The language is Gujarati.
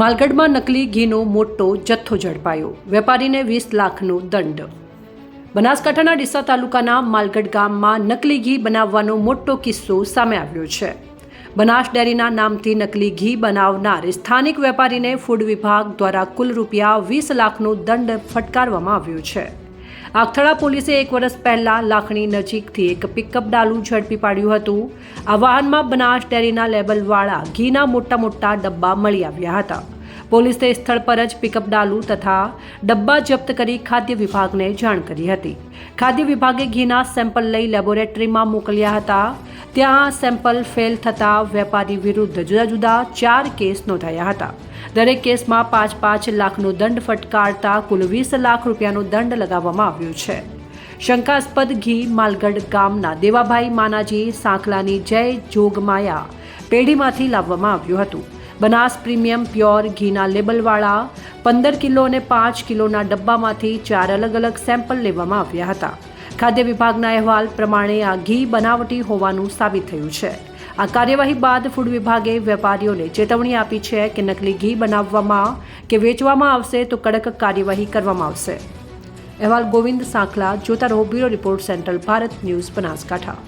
માલગઢમાં નકલી ઘીનો મોટો જથ્થો ઝડપાયો. વેપારીને વીસ લાખનો દંડ. બનાસકાંઠાના ડીસા તાલુકાના માલગઢ ગામમાં નકલી ઘી બનાવવાનો મોટો કિસ્સો સામે આવ્યો છે. બનાસ ડેરીના નામથી નકલી ઘી બનાવનાર સ્થાનિક વેપારીને ફૂડ વિભાગ દ્વારા કુલ રૂપિયા વીસ લાખનો દંડ ફટકારવામાં આવ્યો છે. આગથળા પોલીસે એક વર્ષ પહેલાં લાખણી નજીકથી એક પિકઅપ ડાલુ ઝડપી પાડ્યું હતું. આ વાહનમાં બનાસ ડેરીના લેબલવાળા ઘીના મોટા મોટા ડબ્બા મળી આવ્યા હતા. પોલીસે સ્થળ પર જ પિકઅપ ડાલુ તથા ડબ્બા જપ્ત કરી ખાદ્ય વિભાગને જાણ કરી હતી. ખાદ્ય વિભાગે ઘીના સેમ્પલ લઈ લેબોરેટરીમાં મોકલ્યા હતા. ત્યાં સેમ્પલ ફેલ થતા વેપારી વિરુદ્ધ જુદા જુદા ચાર કેસ નોંધાયા હતા. દરેક કેસમાં પાંચ પાંચ લાખનો દંડ ફટકારતા કુલ વીસ લાખ રૂપિયાનો દંડ લગાવવામાં આવ્યો છે. શંકાસ્પદ ઘી માલગઢ ગામના દેવાભાઈ માનાજી સાંખલાની જય જોગમાયા પેઢીમાંથી લાવવામાં આવ્યું હતું. બનાસ પ્રીમિયમ પ્યોર ઘીના લેબલવાળા પંદર કિલો અને પાંચ કિલોના ડબ્બામાંથી ચાર અલગ અલગ સેમ્પલ લેવામાં આવ્યા હતા. ખાદ્ય વિભાગના અહેવાલ પ્રમાણે આ ઘી બનાવટી હોવાનું સાબિત થયું છે. આ કાર્યવાહી બાદ ફૂડ વિભાગે વેપારીઓને ચેતવણી આપી છે કે નકલી ઘી બનાવવામાં કે વેચવામાં આવશે તો કડક કાર્યવાહી કરવામાં આવશે. અહેવાલ ગોવિંદ સાંખલા જોતા રહો bureau report, central Bharat news Banaskantha.